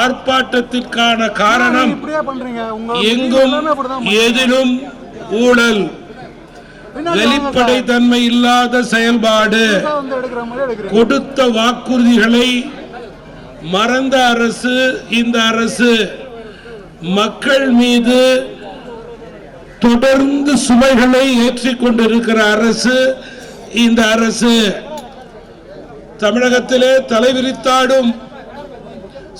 ஆர்ப்பாட்டத்திற்கான காரணம் எங்கும் எதிலும் ஊழல். வெளிப்படை தன்மை இல்லாத செயல்பாடு. கொடுத்த வாக்குறுதிகளை மறந்த அரசு இந்த அரசு மக்கள் மீது தொடர்ந்து சுமைகளை ஏற்றிக் கொண்டிருக்கிற அரசு இந்த அரசு. தமிழகத்திலே தலைவிரித்தாடும்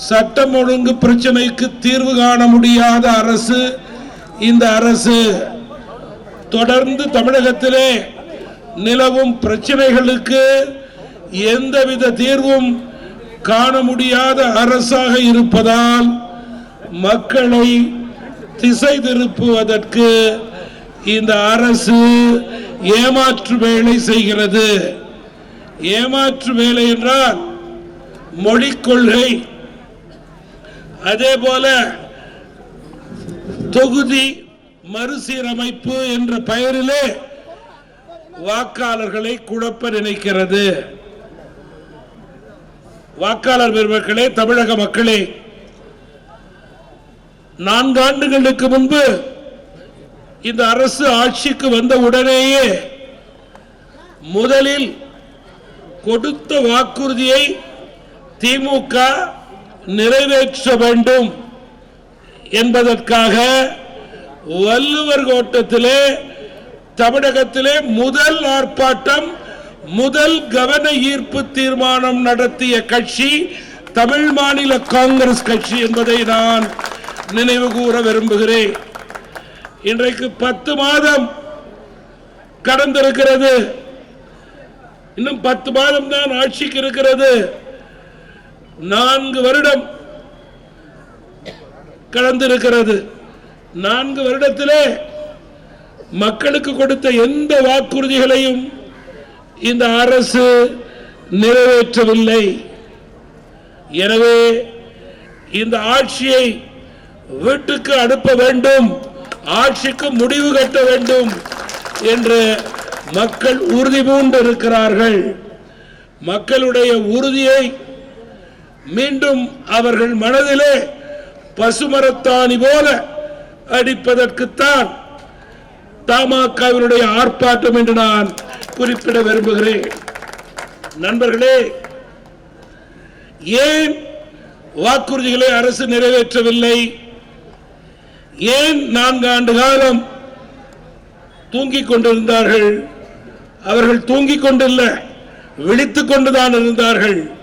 சட்டம் ஒழுங்கு பிரச்சனைக்கு தீர்வு காண முடியாத அரசு இந்த அரசு தொடர்ந்து தமிழகத்திலே நிலவும் பிரச்சனைகளுக்கு எந்தவித தீர்வும் காண முடியாத அரசாக இருப்பதால் மக்களை திசை திருப்புவதற்கு இந்த அரசு ஏமாற்று வேலை செய்கிறது. ஏமாற்று வேலை என்றால் மொழிக் கொள்கை. அதே போல தொகுதி மறுசீரமைப்பு என்ற பெயரிலே வாக்காளர்களை குழப்ப நினைக்கிறது. வாக்காளர் பெருமக்களே தமிழக மக்களே நான்காண்டுகளுக்கு முன்பு இந்த அரசு ஆட்சிக்கு வந்த உடனேயே முதலில் கொடுத்த வாக்குறுதியை திமுக நிறைவேற்ற வேண்டும் என்பதற்காக வள்ளுவர் கோட்டத்திலே தமிழகத்திலே முதல் ஆர்ப்பாட்டம் முதல் கவன ஈர்ப்பு தீர்மானம் நடத்திய கட்சி தமிழ் மாநில காங்கிரஸ் கட்சி என்பதை நான் நினைவு கூற விரும்புகிறேன். இன்றைக்கு பத்து மாதம் கடந்திருக்கிறது. இன்னும் பத்து மாதம் தான் ஆட்சிக்கு இருக்கிறது. நான்கு வருடம் கடந்திருக்கிறது. நான்கு வருடத்திலே மக்களுக்கு கொடுத்த எந்த வாக்குறுதிகளையும் இந்த அரசு நிறைவேற்றவில்லை. எனவே இந்த ஆட்சியை வீட்டுக்கு அனுப்ப வேண்டும் ஆட்சிக்கு முடிவு கட்ட வேண்டும் என்று மக்கள் உறுதி மக்களுடைய உறுதியை மீண்டும் அவர்கள் மனதிலே பசுமரத்தாணி போல அடிப்பதற்குத்தான் தமாகவினுடைய ஆர்ப்பாட்டம் என்று நான் குறிப்பிட விரும்புகிறேன். நண்பர்களே ஏன் வாக்குறுதிகளை அரசு நிறைவேற்றவில்லை? ஏன் நான்கு ஆண்டு காலம் தூங்கிக் கொண்டிருந்தார்கள்? அவர்கள் தூங்கிக் கொண்டில்லை விழித்துக் கொண்டுதான் இருந்தார்கள்.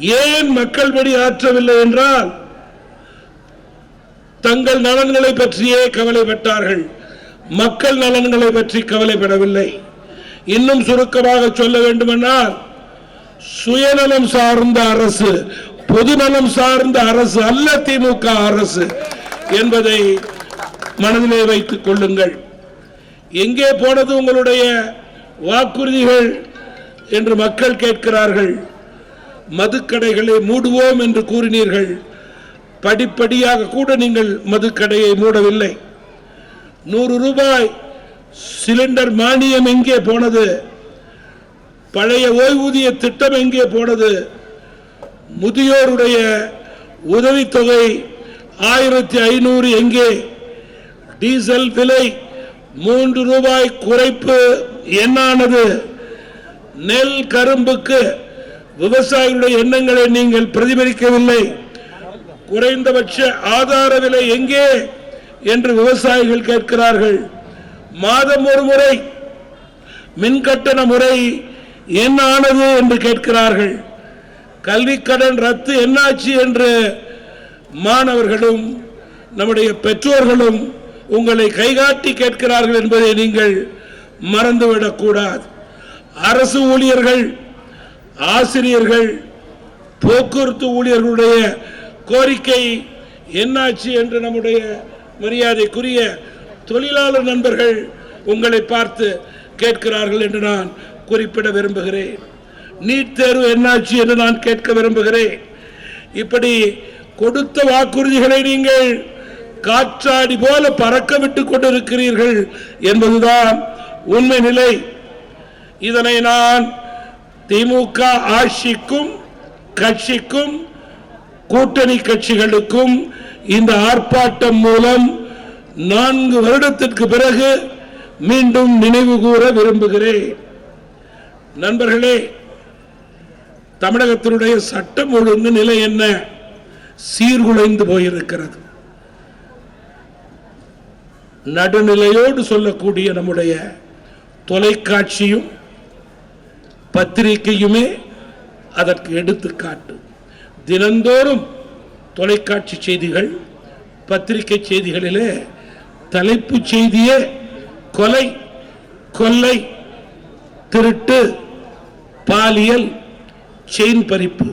ஏன் மக்கள் படி ஆற்றவில்லை என்றால் தங்கள் நலன்களை பற்றியே கவலைப்பட்டார்கள். மக்கள் நலன்களை பற்றி கவலைப்படவில்லை. இன்னும் சுருக்கமாக சொல்ல வேண்டுமென்றால் சுயநலம் சார்ந்த அரசு பொதுநலம் சார்ந்த அரசு அல்ல திமுக அரசு என்பதை மனதிலே வைத்துக் கொள்ளுங்கள். எங்கே போனது உங்களுடைய வாக்குறுதிகள் என்று மக்கள் கேட்கிறார்கள். மதுக்கடைகளை மூடுவோம் என்று கூறினீர்கள். படிப்படியாக கூட நீங்கள் மதுக்கடையை மூடவில்லை. நூறு ரூபாய் சிலிண்டர் மானியம் எங்கே போனது? பழைய ஓய்வூதிய திட்டம் எங்கே போனது? முதியோருடைய உதவித்தொகை ஆயிரத்தி ஐநூறு எங்கே? டீசல் விலை மூன்று ரூபாய் குறைப்பு என்னானது? நெல் கரும்புக்கு விவசாயிகளுடைய எண்ணங்களை நீங்கள் பிரதிபலிக்கவில்லை. குறைந்தபட்ச ஆதார விலை எங்கே என்று விவசாயிகள் கேட்கிறார்கள். மாதம் ஒரு முறை மின் கட்டண முறை என்ன ஆனது என்று கேட்கிறார்கள். கல்விக்கடன் ரத்து என்னாச்சு என்று மாணவர்களும் நம்முடைய பெற்றோர்களும் உங்களை கைகாட்டி கேட்கிறார்கள் என்பதை நீங்கள் மறந்துவிடக் கூடாது அரசு ஊழியர்கள் ஆசிரியர்கள் போக்குவரத்து ஊழியர்களுடைய கோரிக்கை என்னாச்சு என்று நம்முடைய மரியாதைக்குரிய தொழிலாளர் நண்பர்கள் உங்களை பார்த்து கேட்கிறார்கள் என்று நான் குறிப்பிட விரும்புகிறேன். நீட் தேர்வு என்னாச்சு என்று நான் கேட்க விரும்புகிறேன். இப்படி கொடுத்த வாக்குறுதிகளை நீங்கள் காற்றாடி போல பறக்க விட்டுக் கொண்டிருக்கிறீர்கள் என்பதுதான் உண்மை நிலை. இதனை நான் திமுக ஆட்சிக்கும் கட்சிக்கும் கூட்டணி கட்சிகளுக்கும் இந்த ஆர்ப்பாட்டம் மூலம் நான்கு வருடத்திற்கு பிறகு மீண்டும் நினைவு கூற விரும்புகிறேன். நண்பர்களே தமிழகத்தினுடைய சட்டம் ஒழுங்கு நிலை என்ன? சீர்குலைந்து போயிருக்கிறது. நடுநிலையோடு சொல்லக்கூடிய நம்முடைய தொலைக்காட்சியும் பத்திரிகையுமே அதற்கு எடுத்துக்காட்டு. தினந்தோறும் தொலைக்காட்சி செய்திகள் பத்திரிகை செய்திகளிலே தலைப்புச் செய்தியே கொலை கொள்ளை திருட்டு பாலியல் செயின் பறிப்பு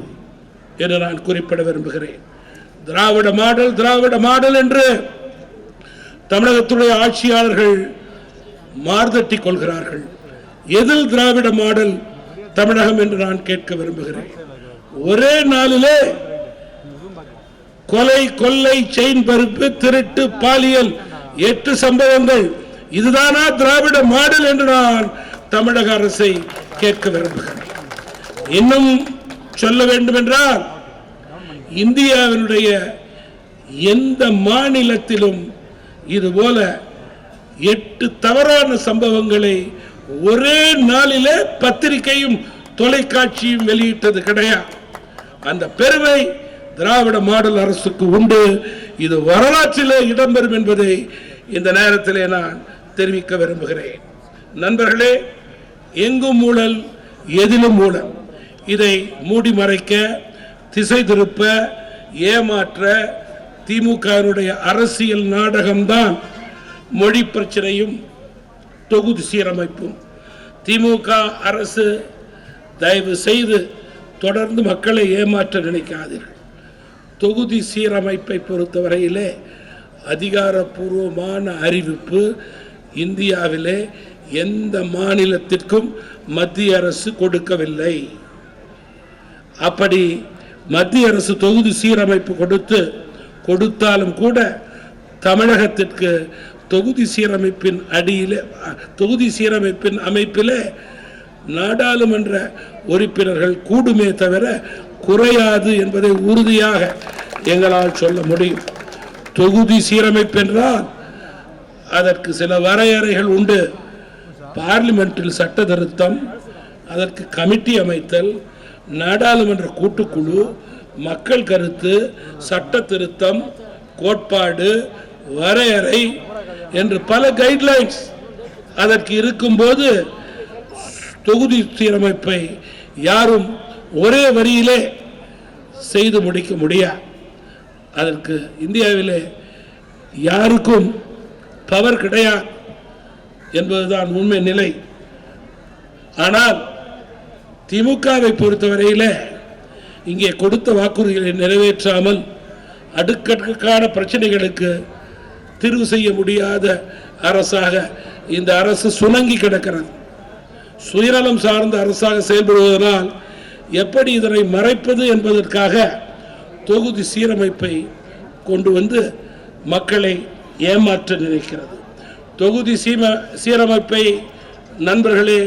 என்று நான் குறிப்பிட விரும்புகிறேன். திராவிட மாடல் திராவிட மாடல் என்று தமிழகத்துடைய ஆட்சியாளர்கள் மார்தட்டி கொள்கிறார்கள். எதில் திராவிட மாடல் தமிழகம் என்று நான் கேட்க விரும்புகிறேன். ஒரே நாளிலே கொலை கொள்ளை செயின் பருப்பு திருட்டு பாலியல் எட்டு சம்பவங்கள். இதுதானா திராவிட மாடல் என்று நான் தமிழக அரசை கேட்க விரும்புகிறேன். இன்னும் சொல்ல வேண்டும் என்றால் இந்தியாவினுடைய எந்த மாநிலத்திலும் இதுபோல எட்டு தவறான சம்பவங்களை ஒரே நாளில பத்திரிகையும் தொலைக்காட்சியும் வெளியிட்டது கிடையாது. அந்த பெருமை திராவிட மாடல் அரசுக்கு உண்டு. இது வரலாற்றிலே இடம்பெறும் என்பதை இந்த நேரத்திலே நான் தெரிவிக்க விரும்புகிறேன். நண்பர்களே எங்கும் ஊழல் எதிலும் ஊழல் இதை மூடி மறைக்க திசை திருப்ப ஏமாற்ற திமுகவினுடைய அரசியல் நாடகம்தான் மொழி பிரச்சனையும் தொகுதி சீரமைப்பும். திமுக அரசு தயவு செய்து தொடர்ந்து மக்களை ஏமாற்ற நினைக்காதீர்கள். தொகுதி சீரமைப்பை பொறுத்தவரையிலே அதிகாரப்பூர்வமான அறிவிப்பு இந்தியாவிலே எந்த மாநிலத்திற்கும் மத்திய அரசு கொடுக்கவில்லை. அப்படி மத்திய அரசு தொகுதி சீரமைப்பு கொடுத்து கொடுத்தாலும் கூட தமிழகத்திற்கு தொகுதி சீரமைப்பின் அடியிலே தொகுதி சீரமைப்பின் அமைப்பிலே நாடாளுமன்ற உறுப்பினர்கள் கூடுமே தவிர குறையாது என்பதை உறுதியாக எங்களால் சொல்ல முடியும். தொகுதி சீரமைப்பு என்றால் அதற்கு சில வரையறைகள் உண்டு. பார்லிமெண்டில் சட்ட திருத்தம் அதற்கு கமிட்டி அமைத்தல் நாடாளுமன்ற கூட்டுக்குழு மக்கள் கருத்து சட்ட திருத்தம் கோட்பாடு வரையறை என்று பல கைட்லைன்ஸ் அதற்கு இருக்கும்போது தொகுதி சீரமைப்பை யாரும் ஒரே வரியிலே செய்து முடிக்க முடியாது அதற்கு இந்தியாவிலே யாருக்கும் பவர் கிடையாது என்பதுதான் உண்மை நிலை. ஆனால் திமுகவை பொறுத்தவரையிலே இங்கே கொடுத்த வாக்குறுதிகளை நிறைவேற்றாமல் அடுக்கடுக்கான பிரச்சனைகளுக்கு தீர்வு செய்ய முடியாத அரசாக இந்த அரசு சுணங்கி கிடக்கிறது. சுயநலம் சார்ந்த அரசாக செயல்படுவதனால் எப்படி இதனை மறைப்பது என்பதற்காக தொகுதி சீரமைப்பை கொண்டு வந்து மக்களை ஏமாற்ற நினைக்கிறது. தொகுதி சீம சீரமைப்பை நண்பர்களே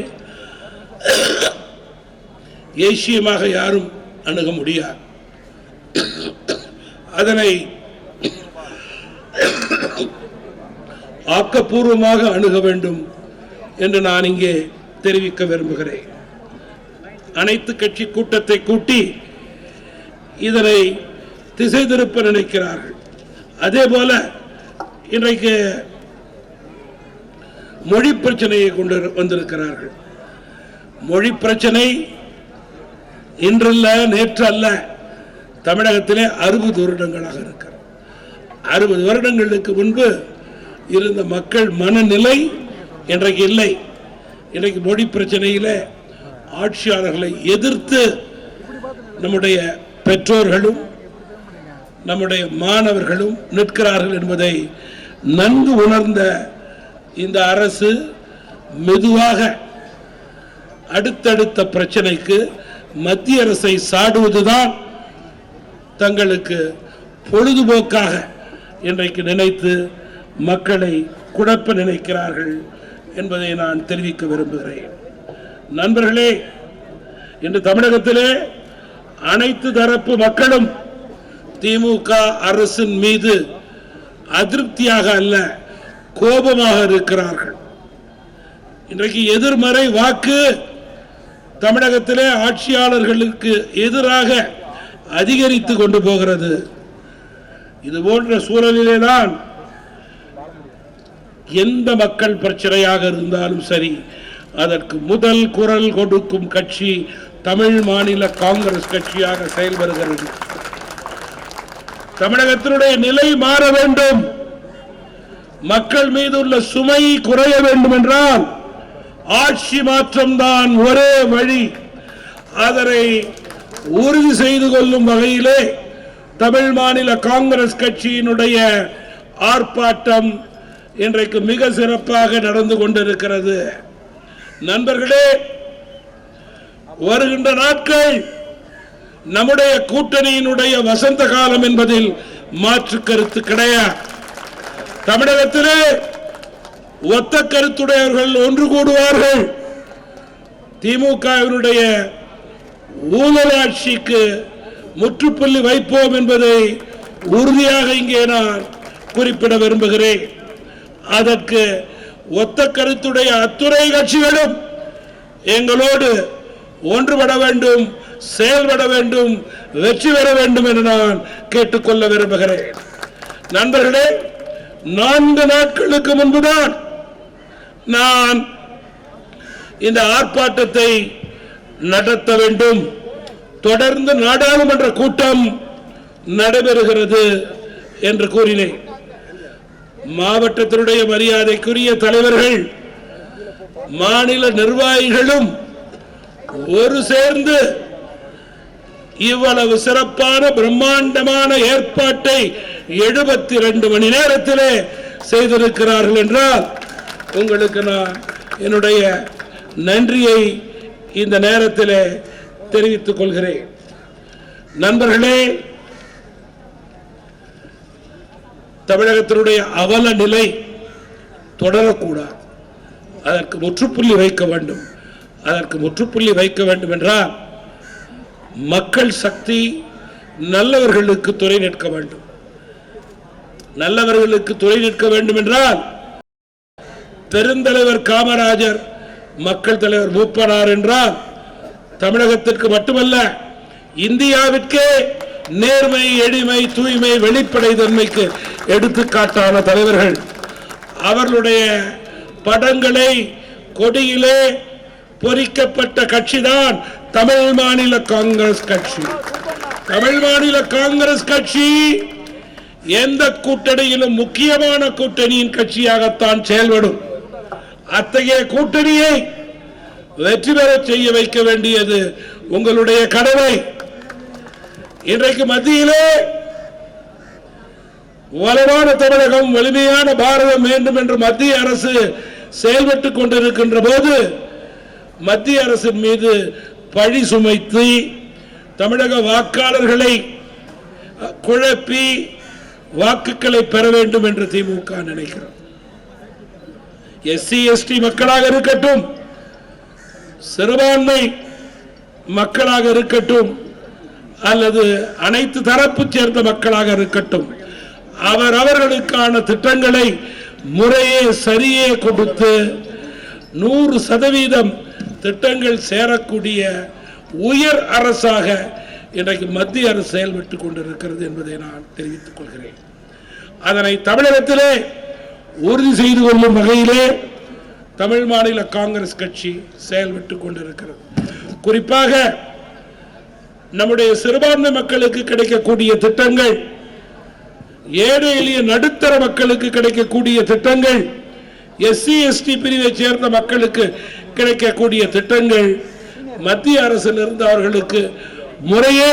ஏசியமாக யாரும் அணுக முடியாது. அதனை ஆக்கப்பூர்வமாக அணுக வேண்டும் என்று நான் இங்கே தெரிவிக்க விரும்புகிறேன். அனைத்து கட்சி கூட்டத்தை கூட்டி இதனை திசை திருப்ப நினைக்கிறார்கள். அதே போல இன்றைக்கு மொழி பிரச்சனையை கொண்டு வந்திருக்கிறார்கள். மொழி பிரச்சனை இன்றல்ல நேற்று அல்ல தமிழகத்திலே அறுபது வருடங்களாக இருக்கிறது. அறுபது வருடங்களுக்கு முன்பு இருந்த மக்கள் மனநிலை இன்றைக்கு இல்லை. இன்றைக்கு மொழி பிரச்சனையில் ஆட்சியாளர்களை எதிர்த்து நம்முடைய பெற்றோர்களும் நம்முடைய மாணவர்களும் நிற்கிறார்கள் என்பதை நன்கு உணர்ந்த இந்த அரசு மெதுவாக அடுத்தடுத்த பிரச்சனைக்கு மத்திய அரசை சாடுவதுதான் தங்களுக்கு பொழுதுபோக்காக இன்றைக்கு நினைத்து மக்களை குழப்ப நினைக்கிறார்கள் என்பதை நான் தெரிவிக்க விரும்புகிறேன். நண்பர்களே இன்று தமிழகத்திலே அனைத்து தரப்பு மக்களும் திமுக அரசின் மீது அதிருப்தியாக அல்ல கோபமாக இருக்கிறார்கள். இன்றைக்கு எதிர்மறை வாக்கு தமிழகத்திலே ஆட்சியாளர்களுக்கு எதிராக அதிகரித்து கொண்டு போகிறது. இது போன்ற சூழலிலே தான் எந்த மக்கள் பிரச்சனையாக இருந்தாலும் சரி அதற்கு முதல் குரல் கொடுக்கும் கட்சி தமிழ் மாநில காங்கிரஸ் கட்சியாக செயல்படுகிறது. தமிழகத்தினுடைய நிலை மாற வேண்டும். மக்கள் மீது உள்ள சுமை குறைய வேண்டும் என்றால் ஆட்சி மாற்றம்தான் ஒரே வழி. அதனை உறுதி செய்து கொள்ளும் வகையிலே தமிழ் மாநில காங்கிரஸ் கட்சியினுடைய ஆர்ப்பாட்டம் இன்றைக்கு மிக சிறப்பாக நடந்து கொண்டிருக்கிறது. நண்பர்களே வருகின்ற நாட்கள் நம்முடைய கூட்டணியினுடைய வசந்த காலம் என்பதில் மாற்று கருத்து கிடையாது. தமிழகத்திலே ஒத்த கருத்துடையவர்கள் ஒன்று கூடுவார்கள். திமுகவினுடைய ஊழலாட்சிக்கு முற்றுப்புள்ளி வைப்போம் என்பதை உறுதியாக இங்கே நான் குறிப்பிட விரும்புகிறேன். அதற்கு ஒத்த கருத்துடைய அத்துறை கட்சிகளும் எங்களோடு ஒன்றுபட வேண்டும் செயல்பட வேண்டும் வெற்றி பெற வேண்டும் என்று நான் கேட்டுக்கொள்ள விரும்புகிறேன். நண்பர்களே நான்கு நாட்களுக்கு முன்புதான் நான் இந்த ஆர்ப்பாட்டத்தை நடத்த வேண்டும். தொடர்ந்து நாடாளுமன்ற கூட்டம் நடைபெறுகிறது என்று கூறினேன். மாவட்டத்தினுடைய மரியாதைக்குரிய தலைவர்கள் மாநில நிர்வாகிகளும் ஒரு சேர்ந்து இவ்வளவு சிறப்பான பிரம்மாண்டமான ஏற்பாட்டை எழுபத்தி ரெண்டு மணி நேரத்திலே செய்திருக்கிறார்கள் என்றால் உங்களுக்கு நான் என்னுடைய நன்றியை இந்த நேரத்திலே தெரிவித்துக் கொள்கிறேன். நண்பர்களே தமிழகத்தினுடைய அவல நிலை தொடரக்கூடாது. அதற்கு முற்றுப்புள்ளி வைக்க வேண்டும். அதற்கு முற்றுப்புள்ளி வைக்க வேண்டும் என்றால் மக்கள் சக்தி நல்லவர்களுக்கு துறை நிற்க வேண்டும். நல்லவர்களுக்கு துறை நிற்க வேண்டும் என்றால் பெருந்தலைவர் காமராஜர் மக்கள் தலைவர் மூப்பனார் என்றால் தமிழகத்திற்கு மட்டுமல்ல இந்தியாவிற்கே நேர்மை எளிமை தூய்மை வெளிப்படை தன்மைக்கு எடுத்துக்காட்டான தலைவர்கள் அவர்களுடைய படங்களை கொடியிலே பொறிக்கப்பட்ட கட்சிதான் தமிழ் மாநில காங்கிரஸ் கட்சி. தமிழ் மாநில காங்கிரஸ் கட்சி எந்த கூட்டணியிலும் முக்கியமான கூட்டணியின் கட்சியாகத்தான் செயல்படும். அத்தகைய கூட்டணியை வெற்றி பெற செய்ய வைக்க வேண்டியது உங்களுடைய கடமை. இன்றைக்கு மத்தியிலே வளமான தமிழகம் வலிமையான பாரதம் வேண்டும் என்று மத்திய அரசு செயல்பட்டுக் கொண்டிருக்கின்ற போது மத்திய அரசின் மீது பழி சுமைத்து தமிழக வாக்காளர்களை குழப்பி வாக்குகளை பெற வேண்டும் என்று திமுக நினைக்கிறது எஸ்சி எஸ்டி மக்களாக இருக்கட்டும் சிறுபான்மை மக்களாக இருக்கட்டும் அல்லது அனைத்து தரப்பு சேர்ந்த மக்களாக இருக்கட்டும் அவர் அவர்களுக்கான திட்டங்களை முறையே சரியே கொடுத்து நூறு சதவீதம் திட்டங்கள் சேரக்கூடிய உயர் அரசாக இன்றைக்கு மத்திய அரசு செயல்பட்டு கொண்டிருக்கிறது என்பதை நான் தெரிவித்துக் கொள்கிறேன். அதனை தமிழகத்திலே உறுதி செய்து கொள்ளும் வகையிலே தமிழ் மாநில காங்கிரஸ் கட்சி செயல்பட்டு கொண்டிருக்கிறது. குறிப்பாக நம்முடைய சிறுபான்மை மக்களுக்கு கிடைக்கக்கூடிய திட்டங்கள் ஏழை எளிய நடுத்தர மக்களுக்கு கிடைக்கக்கூடிய திட்டங்கள் எஸ்சி எஸ்டி பிரிவை சேர்ந்த மக்களுக்கு கிடைக்கக்கூடிய திட்டங்கள் மத்திய அரசிலிருந்து அவர்களுக்கு முறையே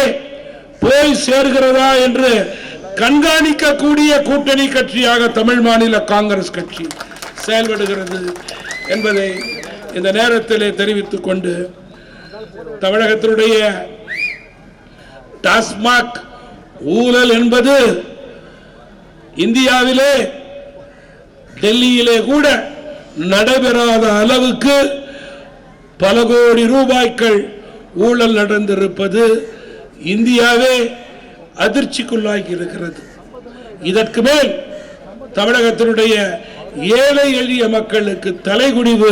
போய் சேர்கிறதா என்று கண்காணிக்கக்கூடிய கூட்டணி கட்சியாக தமிழ் மாநில காங்கிரஸ் கட்சி செயல்படுகிறது என்பதை இந்த நேரத்திலே தெரிவித்துக் கொண்டு தமிழகத்தினுடைய டாஸ்மாக் ஊழல் என்பது இந்தியாவிலே டெல்லியிலே கூட நடைபெறாத அளவுக்கு பல கோடி ரூபாய்கள் ஊழல் நடந்திருப்பது இந்தியாவே அதிர்ச்சிக்குள்ளாகி இருக்கிறது. இதற்கு மேல் தமிழகத்தினுடைய ஏழை எளிய மக்களுக்கு தலைகுடிவு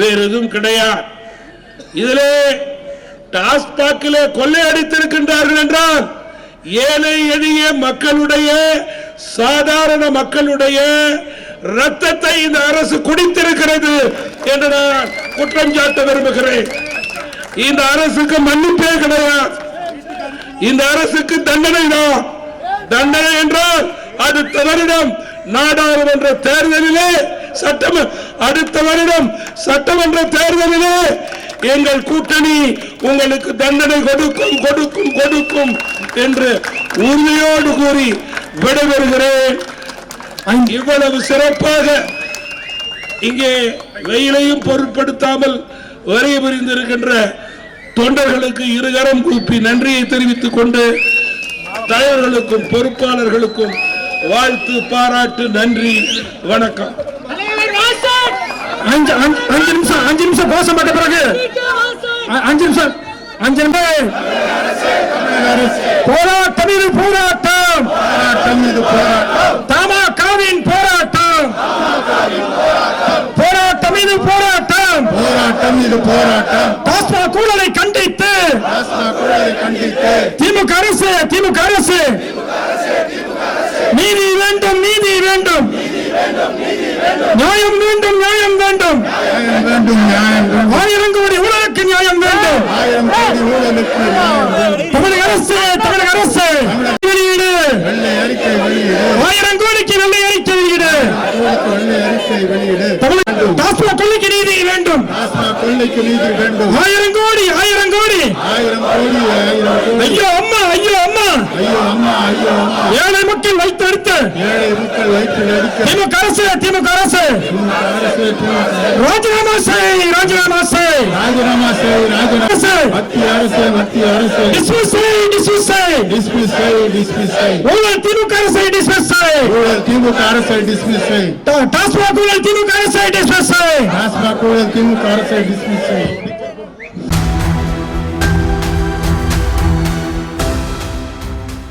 வேறு எதுவும் கிடையாது. இதிலே டாஸ்மாகிலே கொள்ளையடித்திருக்கின்றார்கள் என்றால் ஏழை எளிய மக்களுடைய சாதாரண மக்களுடைய ரத்தத்தை இந்த அரசு குடித்திருக்கிறது என்று நான் குற்றம் சாட்ட விரும்புகிறேன். இந்த அரசுக்கு மன்னிப்பே கிடையாது. இந்த அரசுக்கு தண்டனை தான். தண்டனை என்றால் அடுத்த வருடம் நாடாளுமன்ற தேர்தலிலே சட்டம் அடுத்த வருடம் சட்டமன்ற தேர்தலிலே எங்கள் கூட்டணி உங்களுக்கு தண்டனை கொடுக்கும் கொடுக்கும் கொடுக்கும் என்று உறுதியோடு கூறி விடைபெறுகிறேன். இவ்வளவு சிறப்பாக இங்கே வெயிலையும் பொருட்படுத்தாமல் வரி புரிந்திருக்கின்ற தொண்டர்களுக்கு இருகரம் கூப்பி நன்றியை தெரிவித்துக் கொண்டு தலைவர்களுக்கும் பொறுப்பாளர்களுக்கும் வாழ்த்து பாராட்டு நன்றி வணக்கம். அஞ்சு நிமிஷம் அஞ்சு நிமிஷம் கோஷப்பட்ட பிறகு. அஞ்சு நிமிஷம் அஞ்சு நிமிஷம். போராட்டம் இது போராட்டம். போராட்டம். இது போராட்டம். தமாகாவின் போராட்டம். போராட்டம் இது போராட்டம். போராட்டம் இது போராட்டம். டாஸ்மாக் ஊழலை கண்டித்து. திமுக அரசு திமுக அரசு. நீதி வேண்டும் நீதி வேண்டும். நியாயம் வேண்டும் நியாயம் வேண்டும். நியாயம் வேண்டும் நியாயம் வேண்டும். ஆயிரம் கோடி ஊழலுக்கு நியாயம் வேண்டும். ஆயிரம் கோடி ஊழலுக்கு தமிழக அரசு தமிழக அரசு. வெள்ளை அறிக்கை வெளியிடு. ஆயிரம் கோடிக்கு வெள்ளை அறிக்கை வெளியீடு. ஊழலுக்கு வெள்ளை அறிக்கை வெளியிடு. தமிழக டாஸ்மாக் கொள்ளைக்கு நீதி வேண்டும். டாஸ்மாக் கொள்ளைக்கு நீதி வேண்டும். ஆயிரம் கோடி ஆயிரம் கோடி ஆயிரம் கோடி ஆயிரம் கோடி ஐயோ அம்மா ஐயோ அம்மா. ஐயோ அம்மா ஐயோ அம்மா. ஏழை மக்கள் வைத்தெடுத்து ஏழை மக்கள் வயிற்றில் அடிக்க திமுக அரசு திமுக அரசு. ராஜினாமா செய் ராஜினாமா செய். ராஜினாமா செய் ராஜினாமா அரசு. மத்திய அரசு மத்திய அரசு. டிஸ்மிஸ் செய் டிஸ்மிஸ் செய் டிஸ்மிஸ் செய் டிஸ்மிஸ் செய் ஊழல் திமுக அரசை டிஸ்மிஸ் செய் ஊழல் திமுக அரசை டிஸ்மிஸ் செய் டா- டாஸ்மாக் ஊழல் திமுக அரசை டிஸ்மிஸ் செய்